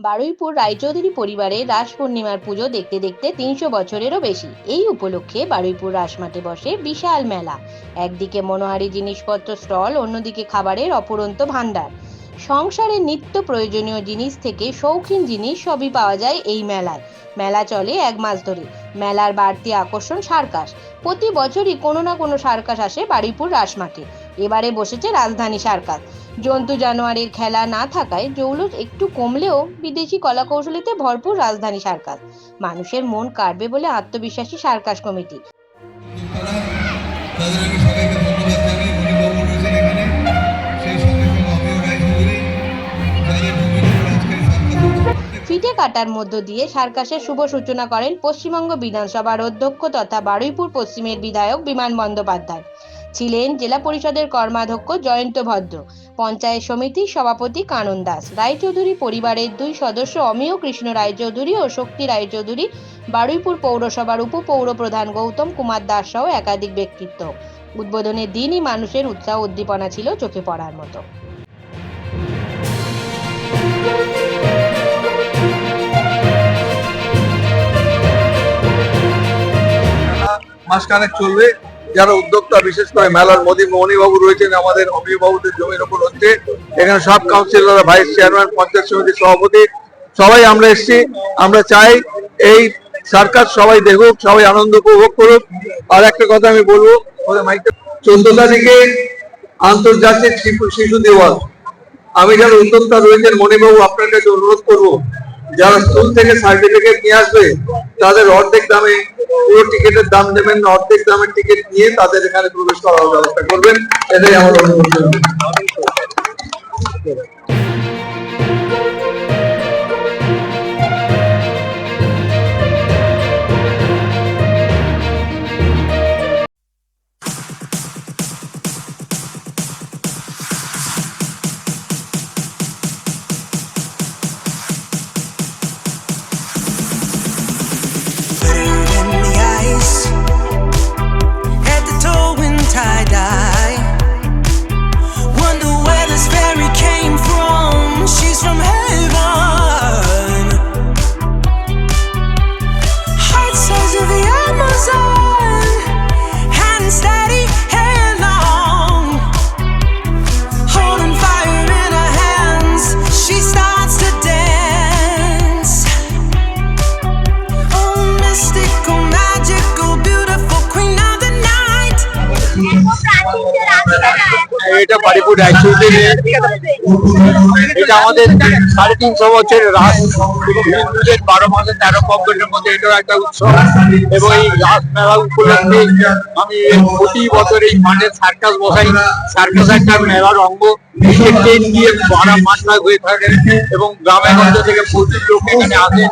বারুইপুর রায়চৌধুরী পরিবারে রাস পূর্ণিমার পুজো দেখতে দেখতে তিনশো বছরেরও বেশি। এই উপলক্ষে বারুইপুর রাসমাঠে বসে বিশাল মেলা। একদিকে মনোহারি জিনিসপত্র স্টল, অন্যদিকে খাবারের অপুরন্ত ভাণ্ডার। সংসারের নিত্য প্রয়োজনীয় জিনিস থেকে শৌখিন জিনিস সবই পাওয়া যায় এই মেলায়। মেলা চলে এক মাস ধরে। মেলার বাড়তি আকর্ষণ সার্কাস। প্রতি বছরই কোনো না কোনো সার্কাস আসে বাড়িপুর রাসমাঠে। এবারে বসেছে রাজধানী সার্কাস। জন্তু জানোয়ারের খেলা না থাকায় জৌলুস একটু কমলেও বিদেশি কলাকৌশলীতে ভরপুর রাজধানী সার্কাস। মানুষের মন কাড়বে বলে আত্মবিশ্বাসী সার্কাস কমিটি। হচ্ছে কাটার মধ্য দিয়ে সার্কাসের শুভ সূচনা করেন পশ্চিমবঙ্গ বিধানসভার অধ্যক্ষ তথা বারুইপুর পশ্চিমের বিধায়ক বিমান বন্দ্যোপাধ্যায়। ছিলেন জেলা পরিষদের কর্মাধ্যক্ষ জয়ন্ত ভদ্র, পঞ্চায়েত সমিতির সভাপতি কানন দাস, রায়চৌধুরী পরিবারের দুই সদস্য অমিয় কৃষ্ণ রায়চৌধুরী ও শক্তি রায়চৌধুরী, বারুইপুর পৌরসভার উপপৌর প্রধান গৌতম কুমার দাস সহ একাধিক ব্যক্তিত্ব। উদ্বোধনের দিনই মানুষের উৎসাহ উদ্দীপনা ছিল চোখে পড়ার মতো। মাসখানেক চলবে। যারা উদ্যোক্তা, বিশেষ করে মেলার মোদী, মণিবাবু রয়েছেন আমাদের অমিবাবুদের জমির ওপর হচ্ছে। এখানে সব কাউন্সিলর ভাইস চেয়ারম্যান, পঞ্চায়েত সমিতির সভাপতি, সবাই আমরা এসেছি। আমরা চাই এই সার্কাস সবাই দেখুক, সবাই আনন্দ উপভোগ করুক। আর একটা কথা আমি বলব চোদ্দ তারিখে আন্তর্জাতিক শিশু দিবস। আমি যারা উদ্যোক্তা রয়েছেন, মণিবাবু, আপনার কাছে অনুরোধ করব, যারা স্কুল থেকে সার্টিফিকেট নিয়ে আসবে, তাদের অর্ধেক দামে পুরো টিকিটের দাম দেবেন না, অর্ধেক দামের টিকিট নিয়ে তাদের এখানে প্রবেশ করার ব্যবস্থা করবেন। এটাই আমার অনুরোধ। এটা বারিপুর রায়চৌধুরী এটা আমাদের সাড়ে তিনশো বছরের রাস হিন্দুদের বারো মাসে তেরো পক্ষের মধ্যে এটাও একটা উৎসব। এবং এই রাস মেলা উপলক্ষে আমি প্রতি বছর এই মাঠে সার্কাস বসাই। সার্কাস একটা মেলার অঙ্গ। ট্রেন দিয়ে বারা মাসলা হয়ে থাকে এবং গ্রামের মধ্যে থেকে প্রচুর লোক এখানে আসেন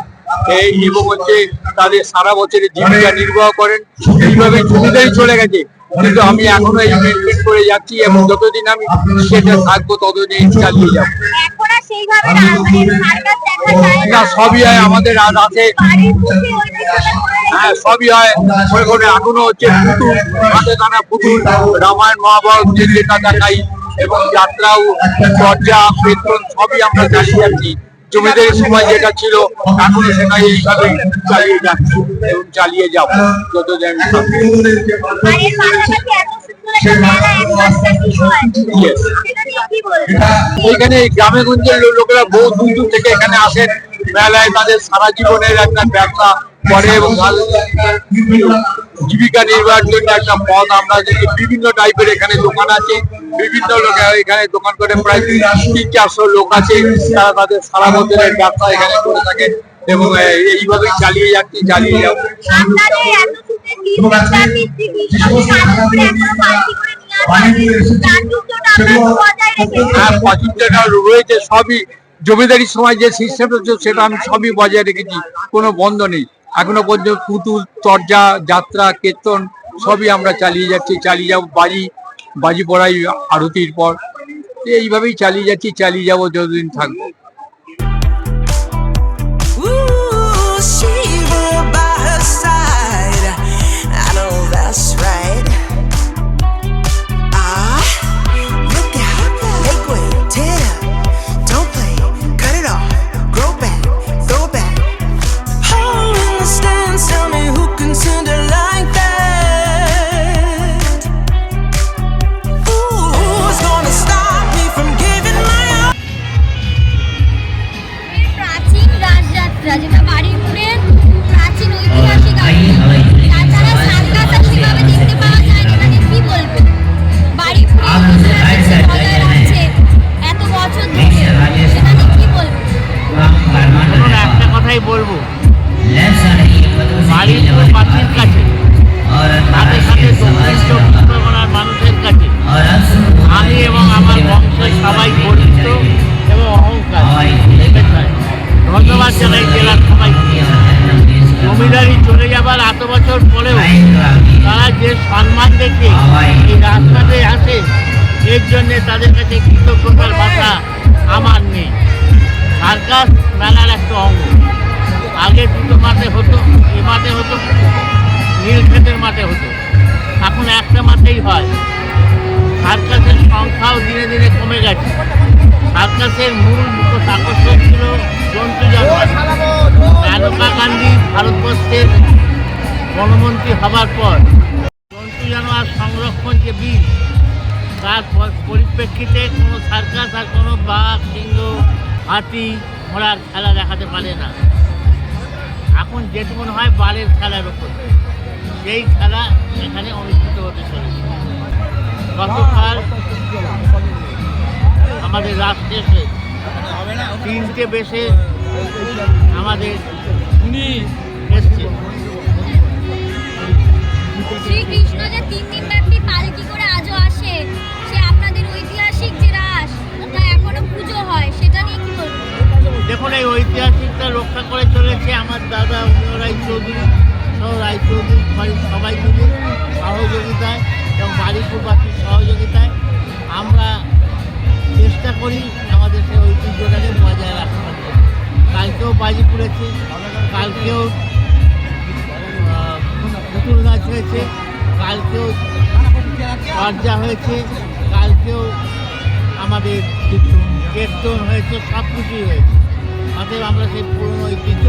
এই এবং হচ্ছে তাদের সারা বছরের জীবিকা নির্বাহ করেন। এইভাবে ছুটিতেই চলে গেছে। কিন্তু আমি এখনও এই মেনটেন করে যাচ্ছি এবং যতদিন আমি সেটা থাকব ততদিন চালিয়ে যাব। না মানে না। সবই হয় আমাদের আর আছে। হ্যাঁ সবই হয়। করে এখনও হচ্ছে পুতুল হাতে টানা পুতুল রামায়ণ মহাভারত যে যেটা দেখাই এবং যাত্রাও চর্চা বেতন সবই আমরা চালিয়ে যাচ্ছি। জমিদারের সময় যেটা ছিল এখনও সেটা এইভাবে চালিয়ে যাচ্ছি। এবং চালিয়ে যাব যতদিন এখানে গ্রামে গঞ্জের লোকেরা বহু দূর দূর থেকে এখানে আসেন। মেলায় তাদের সারা জীবনের একটা ব্যবসা করে এবং ভালো জীবিকা নির্বাহের জন্য একটা পথ আমরা দেখি বিভিন্ন টাইপের এখানে দোকান আছে বিভিন্ন লোকে এখানে দোকান করে প্রায় তিন চারশো লোক আছে তারা তাদের সারা বছরের ব্যবসা এখানে করে থাকে এবং এই- এইভাবেই চালিয়ে যাচ্ছি চালিয়ে যাব। পছন্দটা রয়েছে সবই জমিদারির সময় যে সিস্টেম সেটা আমি সবই বজায় রেখেছি কোনো বন্ধ নেই। এখনও পর্যন্ত পুতুল, চর্যা, যাত্রা, কীর্তন সবই আমরা চালিয়ে যাচ্ছি, চালিয়ে যাব বাজি বাজি পড়াই আরতির পর। এইভাবেই চালিয়ে যাচ্ছি, চালিয়ে যাব যতদিন থাকব। বলব বাড়ির পাখির কাছে তাদের সাথে দক্ষিণ চব্বিশ পরগনার মানুষের কাছে আমি এবং আমার বংশের সবাই পরিচিত এবং অহংকার। ধন্যবাদ জানাই জেলার সবাইকে জমিদারি চলে যাবার এত বছর পরেও তারা যে সম্মান দেখে এই রাস্তাতে আসে এর জন্য তাদের কাছে কৃতজ্ঞতার ভাষা আমার নেই সার্কাস মেলার একটা অঙ্গ আগে দুটো মাঠে হতো, এ মাঠে হতো নীলক্ষেতের মাঠে হতো। এখন একটা মাঠেই হয়। সার্কাসের সংখ্যাও ধীরে ধীরে কমে গেছে। সার্কাসের মূল আকর্ষণ ছিল জন্তু জানোয়ার। গান্ধী ভারতবর্ষের গণমন্ত্রী হবার পর জন্তু জানোয়ার সংরক্ষণ যে বিল, তার পরিপ্রেক্ষিতে কোনো সার্কাস আর কোনো বাঘ, সিংহ, হাতি, ঘোড়ার খেলা দেখাতে পারে না। এখন যেটুকু হয় বালের খেলার ওপর সেই খেলা এখানে অনুষ্ঠিত হতে চলেছে। গতকাল আমাদের রাত শেষ তিনটে বেশে আমাদের এসছে। যে তিন করে আজও আসে, সে আপনাদের ঐতিহাসিক যে এখনও পুজো হয়, সেটা নিয়ে কি বলব দেখুন, এই ঐতিহাসিকটা রক্ষা করে চলেছে আমার দাদা উনিও রায়চৌধুরী, সহ রায়চৌধুরী, সবাই মিলে সহযোগিতায় এবং বাড়িপুরবাসীর সহযোগিতায় আমরা চেষ্টা করি আমাদের সেই ঐতিহ্যটাকে বজায় রাখার জন্য। কালকেও বাজি পড়েছে, কালকেও পুতুল নাচ হয়েছে, কালকেও চর্চা হয়েছে, কালকেও আমাদের কীর্তন হয়েছে সব কিছুই হয়েছে। অতএব আমরা সেই পুরনো ঐতিহ্য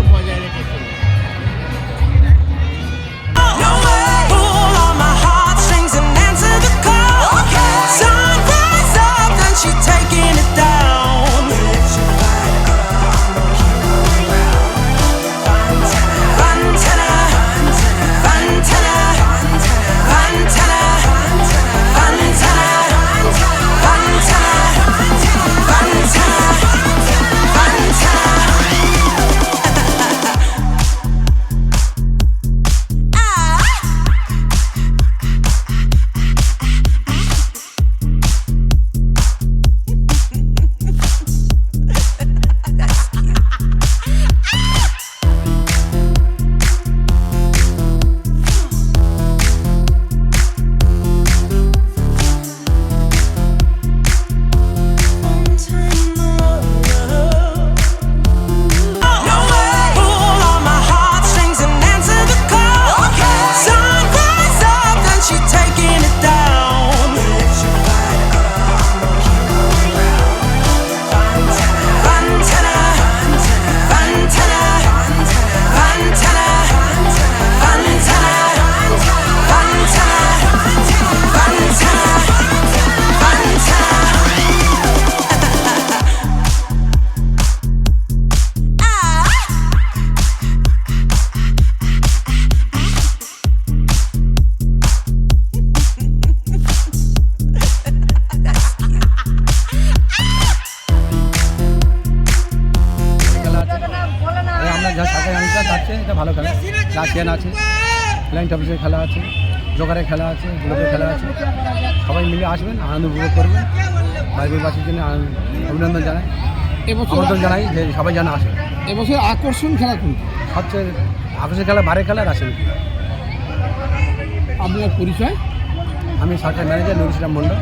রাশিয়ান আছে ক্লায়েন্ট অফিসের খেলা আছে জোগাড়ের খেলা আছে গ্লোবের খেলা আছে। সবাই মিলে আসবেন আনন্দ উপভোগ করবেন। বাইবেলবাসীর জন্য অভিনন্দন জানাই। এবছর আমন্ত্রণ জানাই যে সবাই যেন আসে। এবছর আকর্ষণ খেলা কোনটি? সবচেয়ে আকর্ষণ খেলা বারে খেলা রাশিয়ান খেলা। আপনার পরিচয়? আমি সরকার ম্যানেজার নুর ইসলাম মন্ডল